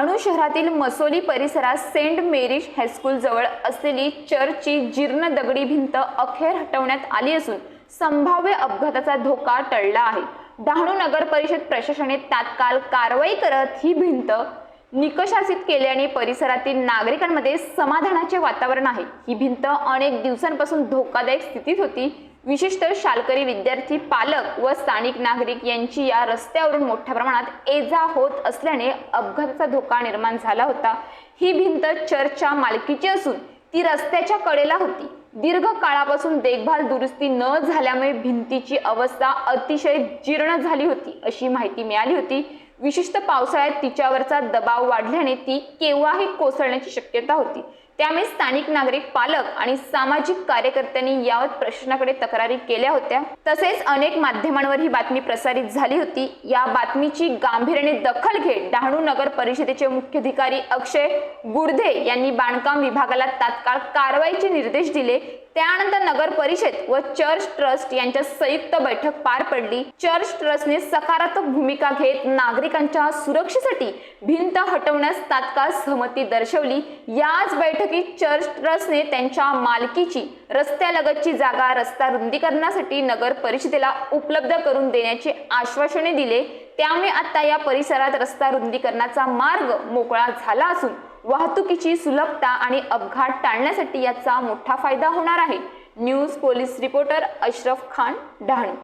शहरातील मसोली परिसरात Saint marriage high school जवळ असलेली चर्चची जीर्ण दगडी भिंत अखेर हटवण्यात आली असून संभाव्य अपघाताचा धोका टळला आहे. डहाणू नगर परिषद प्रशासनाने तात्काळ कारवाई करत ही भिंत निकषासित केल्याने परिसरातील नागरिकांमध्ये समाधानाचे वातावरण आहे. ही भिंत अनेक दिवसांपासून धोकादायक स्थितीत होती. विशिष्ट शालकरी विद्यार्थी पालक व स्थानिक नागरिक यांची या रस्त्यावरून मोठ्या प्रमाणात ये जा होत असल्याने अपघाताचा धोका निर्माण झाला होता. ही भिंत चर्चच्या मालकीची असून ती रस्त्याच्या कडेला होती. दीर्घ काळापासून देखभाल दुरुस्ती न झाल्यामुळे भिंतीची अवस्था अतिशय जीर्ण झाली होती अशी माहिती मिळाली होती. विशिष्ट पावसाळ्यात तिच्यावरचा दबाव वाढल्याने ती केव्हाही कोसळण्याची शक्यता होती. त्यामुळे स्थानिक नागरिक पालक आणि सामाजिक कार्यकर्त्यांनी यावत प्रशासनाकडे तक्रारी केल्या होत्या. तसेच अनेक माध्यमांवर ही बातमी प्रसारित झाली होती. या बातमीची गांभीर्याने दखल घेत डहाणू नगर परिषदेचे मुख्याधिकारी अक्षय गुडधे यांनी बांधकाम विभागाला तात्काळ कारवाईचे निर्देश दिले. त्यानंतर नगर परिषद व चर्च ट्रस्ट यांच्या संयुक्त बैठक पार पडली. चर्च ट्रस्टने सकारात्मक भूमिका घेत नागरिकांच्या सुरक्षेसाठी भिंत हटवण्यास तात्काळ सहमती दर्शवली. याच बैठकीत चर्च ट्रस्टने त्यांच्या मालकीची रस्त्यालगतची जागा रस्ता रुंदीकरणासाठी नगर परिषदेला उपलब्ध करून देण्याचे आश्वासने दिले. त्यामुळे आता या परिसरात रस्ता रुंदीकरणाचा मार्ग मोकळा झाला असून वाहतुकीची सुलभता आणि अपघात टाळण्यासाठी याचा मोठा फायदा होणार आहे. News police reporter Ashraf Khan Dahanu